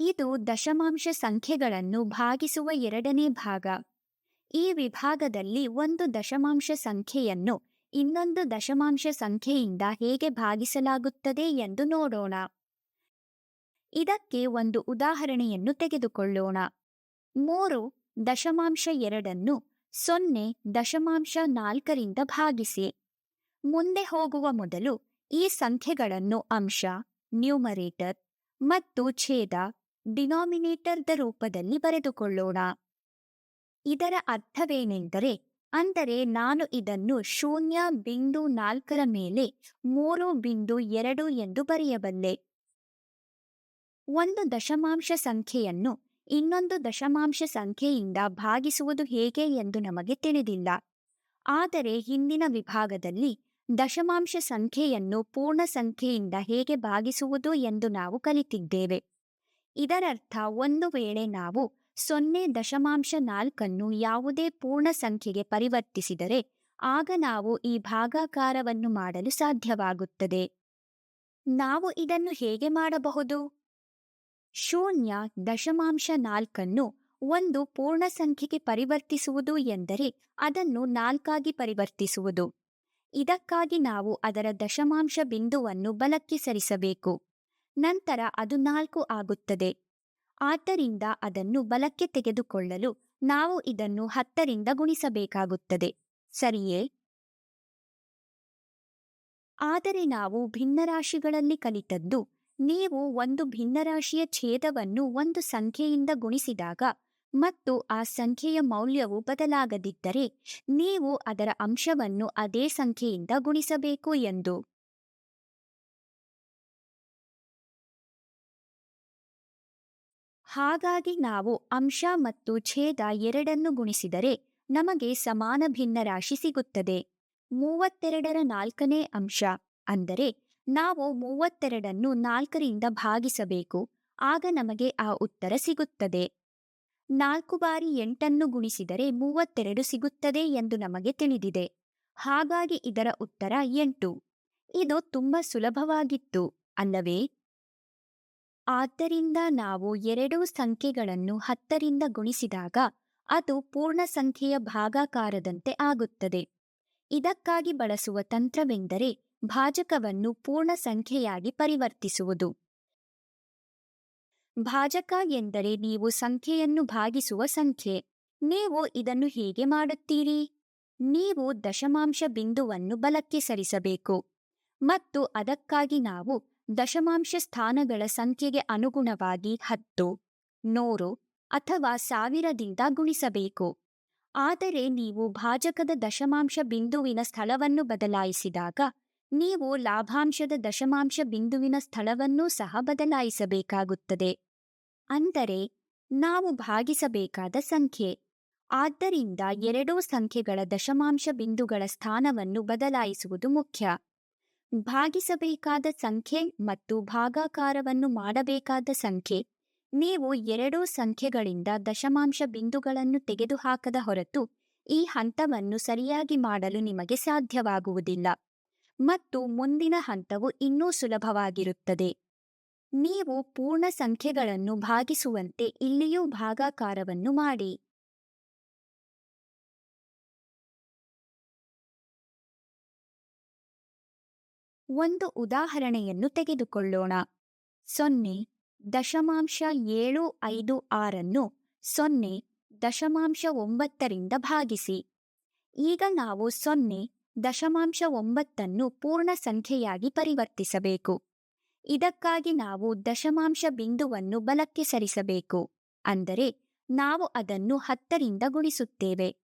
ಇದು ದಶಮಾಂಶ ಸಂಖ್ಯೆಗಳನ್ನು ಭಾಗಿಸುವ ಎರಡನೇ ಭಾಗ. ಈ ವಿಭಾಗದಲ್ಲಿ ಒಂದು ದಶಮಾಂಶ ಸಂಖ್ಯೆಯನ್ನು ಇನ್ನೊಂದು ದಶಮಾಂಶ ಸಂಖ್ಯೆಯಿಂದ ಹೇಗೆ ಭಾಗಿಸಲಾಗುತ್ತದೆ ಎಂದು ನೋಡೋಣ. ಇದಕ್ಕೆ ಒಂದು ಉದಾಹರಣೆಯನ್ನು ತೆಗೆದುಕೊಳ್ಳೋಣ. ಮೂರು ದಶಮಾಂಶ ಎರಡನ್ನು ಸೊನ್ನೆ ದಶಮಾಂಶ ನಾಲ್ಕರಿಂದ ಭಾಗಿಸಿ. ಮುಂದೆ ಹೋಗುವ ಮೊದಲು ಈ ಸಂಖ್ಯೆಗಳನ್ನು ಅಂಶ, ನ್ಯೂಮರೇಟರ್ ಮತ್ತು ಛೇದ ಡಿನಾಮಿನೇಟರ್ದ ರೂಪದಲ್ಲಿ ಬರೆದುಕೊಳ್ಳೋಣ. ಇದರ ಅರ್ಥವೇನೆಂದರೆ, ಅಂದರೆ ನಾನು ಇದನ್ನು ಶೂನ್ಯ ಬಿಂದು ನಾಲ್ಕರ ಮೇಲೆ ಮೂರು ಬಿಂದು ಎರಡು ಎಂದು ಬರೆಯಬಲ್ಲೆ. ಒಂದು ದಶಮಾಂಶ ಸಂಖ್ಯೆಯನ್ನು ಇನ್ನೊಂದು ದಶಮಾಂಶ ಸಂಖ್ಯೆಯಿಂದ ಭಾಗಿಸುವುದು ಹೇಗೆ ಎಂದು ನಮಗೆ ತಿಳಿದಿಲ್ಲ. ಆದರೆ ಹಿಂದಿನ ವಿಭಾಗದಲ್ಲಿ ದಶಮಾಂಶ ಸಂಖ್ಯೆಯನ್ನು ಪೂರ್ಣ ಸಂಖ್ಯೆಯಿಂದ ಹೇಗೆ ಭಾಗಿಸುವುದು ಎಂದು ನಾವು ಕಲಿತಿದ್ದೇವೆ. ಇದರರ್ಥ ಒಂದು ವೇಳೆ ನಾವು ಸೊನ್ನೆ ದಶಮಾಂಶ ನಾಲ್ಕನ್ನು ಯಾವುದೇ ಪೂರ್ಣ ಸಂಖ್ಯೆಗೆ ಪರಿವರ್ತಿಸಿದರೆ ಆಗ ನಾವು ಈ ಭಾಗಾಕಾರವನ್ನು ಮಾಡಲು ಸಾಧ್ಯವಾಗುತ್ತದೆ. ನಾವು ಇದನ್ನು ಹೇಗೆ ಮಾಡಬಹುದು? ಶೂನ್ಯ ದಶಮಾಂಶ ನಾಲ್ಕನ್ನು ಒಂದು ಪೂರ್ಣ ಸಂಖ್ಯೆಗೆ ಪರಿವರ್ತಿಸುವುದು ಎಂದರೆ ಅದನ್ನು ನಾಲ್ಕಾಗಿ ಪರಿವರ್ತಿಸುವುದು. ಇದಕ್ಕಾಗಿ ನಾವು ಅದರ ದಶಮಾಂಶ ಬಿಂದುವನ್ನು ಬಲಕ್ಕೆ ಸರಿಸಬೇಕು. ನಂತರ ಅದು ನಾಲ್ಕು ಆಗುತ್ತದೆ. ಆದ್ದರಿಂದ ಅದನ್ನು ಬಲಕ್ಕೆ ತೆಗೆದುಕೊಳ್ಳಲು ನಾವು ಇದನ್ನು ಹತ್ತರಿಂದ ಗುಣಿಸಬೇಕಾಗುತ್ತದೆ. ಸರಿಯೇ? ಆದರೆ ನಾವು ಭಿನ್ನರಾಶಿಗಳಲ್ಲಿ ಕಲಿತದ್ದು, ನೀವು ಒಂದು ಭಿನ್ನರಾಶಿಯ ಛೇದವನ್ನು ಒಂದು ಸಂಖ್ಯೆಯಿಂದ ಗುಣಿಸಿದಾಗ ಮತ್ತು ಆ ಸಂಖ್ಯೆಯ ಮೌಲ್ಯವು ಬದಲಾಗದಿದ್ದರೆ, ನೀವು ಅದರ ಅಂಶವನ್ನು ಅದೇ ಸಂಖ್ಯೆಯಿಂದ ಗುಣಿಸಬೇಕು ಎಂದು. ಹಾಗಾಗಿ ನಾವು ಅಂಶ ಮತ್ತು ಛೇದ ಎರಡನ್ನು ಗುಣಿಸಿದರೆ ನಮಗೆ ಸಮಾನ ಭಿನ್ನರಾಶಿ ಸಿಗುತ್ತದೆ. ಮೂವತ್ತೆರಡರ ನಾಲ್ಕನೇ ಅಂಶ, ಅಂದರೆ ನಾವು ಮೂವತ್ತೆರಡನ್ನು ನಾಲ್ಕರಿಂದ ಭಾಗಿಸಬೇಕು, ಆಗ ನಮಗೆ ಆ ಉತ್ತರ ಸಿಗುತ್ತದೆ. ನಾಲ್ಕು ಬಾರಿ ಎಂಟನ್ನು ಗುಣಿಸಿದರೆ ಮೂವತ್ತೆರಡು ಸಿಗುತ್ತದೆ ಎಂದು ನಮಗೆ ತಿಳಿದಿದೆ. ಹಾಗಾಗಿ ಇದರ ಉತ್ತರ ಎಂಟು. ಇದು ತುಂಬ ಸುಲಭವಾಗಿತ್ತು, ಅಲ್ಲವೇ? ಆದ್ದರಿಂದ ನಾವು ಎರಡೂ ಸಂಖ್ಯೆಗಳನ್ನು ಹತ್ತರಿಂದ ಗುಣಿಸಿದಾಗ ಅದು ಪೂರ್ಣ ಸಂಖ್ಯೆಯ ಭಾಗಾಕಾರದಂತೆ ಆಗುತ್ತದೆ. ಇದಕ್ಕಾಗಿ ಬಳಸುವ ತಂತ್ರವೆಂದರೆ ಭಾಜಕವನ್ನು ಪೂರ್ಣ ಸಂಖ್ಯೆಯಾಗಿ ಪರಿವರ್ತಿಸುವುದು. ಭಾಜಕ ಎಂದರೆ ನೀವು ಸಂಖ್ಯೆಯನ್ನು ಭಾಗಿಸುವ ಸಂಖ್ಯೆ. ನೀವು ಇದನ್ನು ಹೇಗೆ ಮಾಡುತ್ತೀರಿ? ನೀವು ದಶಮಾಂಶ ಬಿಂದುವನ್ನು ಬಲಕ್ಕೆ ಸರಿಸಬೇಕು. ಮತ್ತು ಅದಕ್ಕಾಗಿ ನಾವು ದಶಮಾಂಶ ಸ್ಥಾನಗಳ ಸಂಖ್ಯೆಗೆ ಅನುಗುಣವಾಗಿ ಹತ್ತು, ನೂರು ಅಥವಾ ಸಾವಿರದಿಂದ ಗುಣಿಸಬೇಕು. ಆದರೆ ನೀವು ಭಾಜಕದ ದಶಮಾಂಶ ಬಿಂದುವಿನ ಸ್ಥಳವನ್ನು ಬದಲಾಯಿಸಿದಾಗ, ನೀವು ಲಾಭಾಂಶದ ದಶಮಾಂಶ ಬಿಂದುವಿನ ಸ್ಥಳವನ್ನೂ ಸಹ ಬದಲಾಯಿಸಬೇಕಾಗುತ್ತದೆ. ಅಂದರೆ, ನಾವು ಭಾಗಿಸಬೇಕಾದ ಸಂಖ್ಯೆ. ಆದ್ದರಿಂದ ಎರಡೂ ಸಂಖ್ಯೆಗಳ ದಶಮಾಂಶ ಬಿಂದುಗಳ ಸ್ಥಾನವನ್ನು ಬದಲಾಯಿಸುವುದು ಮುಖ್ಯ. ಭಾಗಿಸಬೇಕಾದ ಸಂಖ್ಯೆ ಮತ್ತು ಭಾಗಾಕಾರವನ್ನು ಮಾಡಬೇಕಾದ ಸಂಖ್ಯೆ. ನೀವು ಎರಡೂ ಸಂಖ್ಯೆಗಳಿಂದ ದಶಮಾಂಶ ಬಿಂದುಗಳನ್ನು ತೆಗೆದುಹಾಕದ ಹೊರತು ಈ ಹಂತವನ್ನು ಸರಿಯಾಗಿ ಮಾಡಲು ನಿಮಗೆ ಸಾಧ್ಯವಾಗುವುದಿಲ್ಲ. ಮತ್ತು ಮುಂದಿನ ಹಂತವು ಇನ್ನೂ ಸುಲಭವಾಗಿರುತ್ತದೆ. ನೀವು ಪೂರ್ಣ ಸಂಖ್ಯೆಗಳನ್ನು ಭಾಗಿಸುವಂತೆ ಇಲ್ಲಿಯೂ ಭಾಗಾಕಾರವನ್ನು ಮಾಡಿ. ಒಂದು ಉದಾಹರಣೆಯನ್ನು ತೆಗೆದುಕೊಳ್ಳೋಣ. ಸೊನ್ನೆ ದಶಮಾಂಶ ಏಳು ಐದು ಆರನ್ನು ಸೊನ್ನೆ ದಶಮಾಂಶ ಒಂಬತ್ತರಿಂದ ಭಾಗಿಸಿ. ಈಗ ನಾವು ಸೊನ್ನೆ ದಶಮಾಂಶ ಒಂಬತ್ತನ್ನು ಪೂರ್ಣ ಸಂಖ್ಯೆಯಾಗಿ ಪರಿವರ್ತಿಸಬೇಕು. ಇದಕ್ಕಾಗಿ ನಾವು ದಶಮಾಂಶ ಬಿಂದುವನ್ನು ಬಲಕ್ಕೆ ಸರಿಸಬೇಕು. ಅಂದರೆ ನಾವು ಅದನ್ನು ಹತ್ತರಿಂದ ಗುಣಿಸುತ್ತೇವೆ.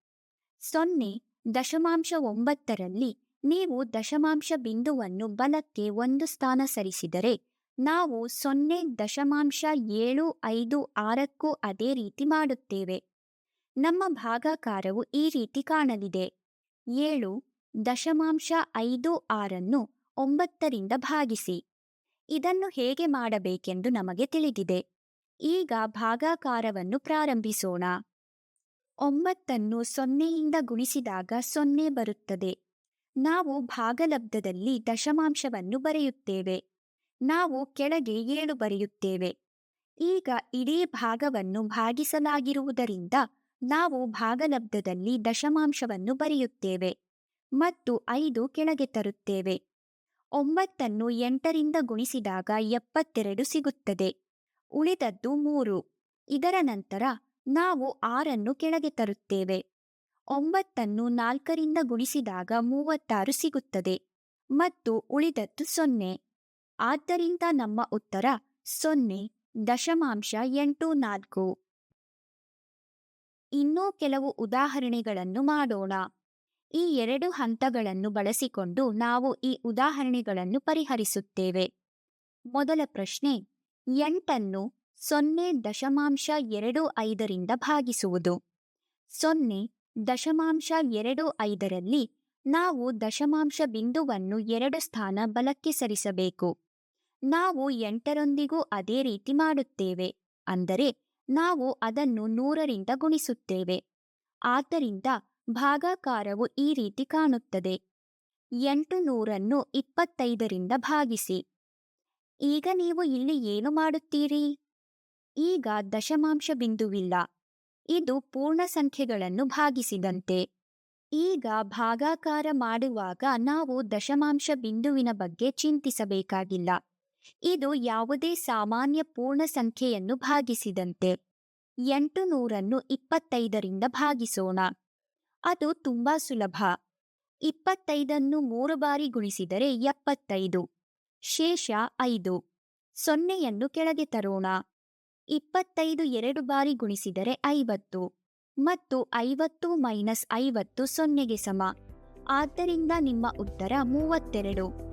ಸೊನ್ನೆ ದಶಮಾಂಶ ಒಂಬತ್ತರಲ್ಲಿ ನೀವು ದಶಮಾಂಶ ಬಿಂದುವನ್ನು ಬಲಕ್ಕೆ ಒಂದು ಸ್ಥಾನ ಸರಿಸಿದರೆ, ನಾವು ಸೊನ್ನೆ ದಶಮಾಂಶ ಏಳು ಐದು ಆರಕ್ಕೂ ಅದೇ ರೀತಿ ಮಾಡುತ್ತೇವೆ. ನಮ್ಮ ಭಾಗಾಕಾರವು ಈ ರೀತಿ ಕಾಣಲಿದೆ. ಏಳು ದಶಮಾಂಶ ಐದು ಆರನ್ನು ಒಂಬತ್ತರಿಂದ ಭಾಗಿಸಿ. ಇದನ್ನು ಹೇಗೆ ಮಾಡಬೇಕೆಂದು ನಮಗೆ ತಿಳಿದಿದೆ. ಈಗ ಭಾಗಾಕಾರವನ್ನು ಪ್ರಾರಂಭಿಸೋಣ. ಒಂಬತ್ತನ್ನು ಸೊನ್ನೆಯಿಂದ ಗುಣಿಸಿದಾಗ ಸೊನ್ನೆ ಬರುತ್ತದೆ. ನಾವು ಭಾಗಲಬ್ಧದಲ್ಲಿ ದಶಮಾಂಶವನ್ನು ಬರೆಯುತ್ತೇವೆ. ನಾವು ಕೆಳಗೆ ಏಳು ಬರೆಯುತ್ತೇವೆ. ಈಗ ಇಡೀ ಭಾಗವನ್ನು ಭಾಗಿಸಲಾಗಿರುವುದರಿಂದ ನಾವು ಭಾಗಲಬ್ಧದಲ್ಲಿ ದಶಮಾಂಶವನ್ನು ಬರೆಯುತ್ತೇವೆ ಮತ್ತು ಐದು ಕೆಳಗೆ ತರುತ್ತೇವೆ. ಒಂಬತ್ತನ್ನು ಎಂಟರಿಂದ ಗುಣಿಸಿದಾಗ ಎಪ್ಪತ್ತೆರಡು ಸಿಗುತ್ತದೆ. ಉಳಿದದ್ದು ಮೂರು. ಇದರ ನಂತರ ನಾವು ಆರನ್ನು ಕೆಳಗೆ ತರುತ್ತೇವೆ. ಒಂಬತ್ತನ್ನು ನಾಲ್ಕರಿಂದ ಗುಣಿಸಿದಾಗ ಮೂವತ್ತಾರು ಸಿಗುತ್ತದೆ ಮತ್ತು ಉಳಿದದ್ದು ಸೊನ್ನೆ. ಆದ್ದರಿಂದ ನಮ್ಮ ಉತ್ತರ ಸೊನ್ನೆ ದಶಮಾಂಶ ಎಂಟು ನಾಲ್ಕು. ಇನ್ನೂ ಕೆಲವು ಉದಾಹರಣೆಗಳನ್ನು ಮಾಡೋಣ. ಈ ಎರಡು ಹಂತಗಳನ್ನು ಬಳಸಿಕೊಂಡು ನಾವು ಈ ಉದಾಹರಣೆಗಳನ್ನು ಪರಿಹರಿಸುತ್ತೇವೆ. ಮೊದಲ ಪ್ರಶ್ನೆ, ಎಂಟನ್ನು ಸೊನ್ನೆ ದಶಮಾಂಶ ಎರಡು ಐದರಿಂದ ಭಾಗಿಸುವುದು. ಸೊನ್ನೆ ದಶಮಾಂಶ ಎರಡು ಐದರಲ್ಲಿ ನಾವು ದಶಮಾಂಶ ಬಿಂದುವನ್ನು ಎರಡು ಸ್ಥಾನ ಬಲಕ್ಕೆ ಸರಿಸಬೇಕು. ನಾವು ಎಂಟರೊಂದಿಗೂ ಅದೇ ರೀತಿ ಮಾಡುತ್ತೇವೆ. ಅಂದರೆ ನಾವು ಅದನ್ನು ನೂರರಿಂದ ಗುಣಿಸುತ್ತೇವೆ. ಆದ್ದರಿಂದ ಭಾಗಾಕಾರವು ಈ ರೀತಿ ಕಾಣುತ್ತದೆ. ಎಂಟು ನೂರನ್ನು ಇಪ್ಪತ್ತೈದರಿಂದ ಭಾಗಿಸಿ. ಈಗ ನೀವು ಇಲ್ಲಿ ಏನು ಮಾಡುತ್ತೀರಿ? ಈಗ ದಶಮಾಂಶ ಬಿಂದುವಿಲ್ಲ. ಇದು ಪೂರ್ಣ ಸಂಖ್ಯೆಗಳನ್ನು ಭಾಗಿಸಿದಂತೆ. ಈಗ ಭಾಗಾಕಾರ ಮಾಡುವಾಗ ನಾವು ದಶಮಾಂಶ ಬಿಂದುವಿನ ಬಗ್ಗೆ ಚಿಂತಿಸಬೇಕಾಗಿಲ್ಲ. ಇದು ಯಾವುದೇ ಸಾಮಾನ್ಯ ಪೂರ್ಣ ಸಂಖ್ಯೆಯನ್ನು ಭಾಗಿಸಿದಂತೆ. ಎಂಟು ನೂರನ್ನು ಇಪ್ಪತ್ತೈದರಿಂದ ಭಾಗಿಸೋಣ. ಅದು ತುಂಬಾ ಸುಲಭ. ಇಪ್ಪತ್ತೈದನ್ನು ಮೂರು ಬಾರಿ ಗುಣಿಸಿದರೆ ಎಪ್ಪತ್ತೈದು. ಶೇಷ ಐದು. ಸೊನ್ನೆಯನ್ನು ಕೆಳಗೆ ತರೋಣ. ಇಪ್ಪತ್ತೈದು ಎರಡು ಬಾರಿ ಗುಣಿಸಿದರೆ ಐವತ್ತು ಮತ್ತು ಐವತ್ತು ಮೈನಸ್ ಐವತ್ತು ಸೊನ್ನೆಗೆ ಸಮ. ಆದ್ದರಿಂದ ನಿಮ್ಮ ಉತ್ತರ ಮೂವತ್ತೆರಡು.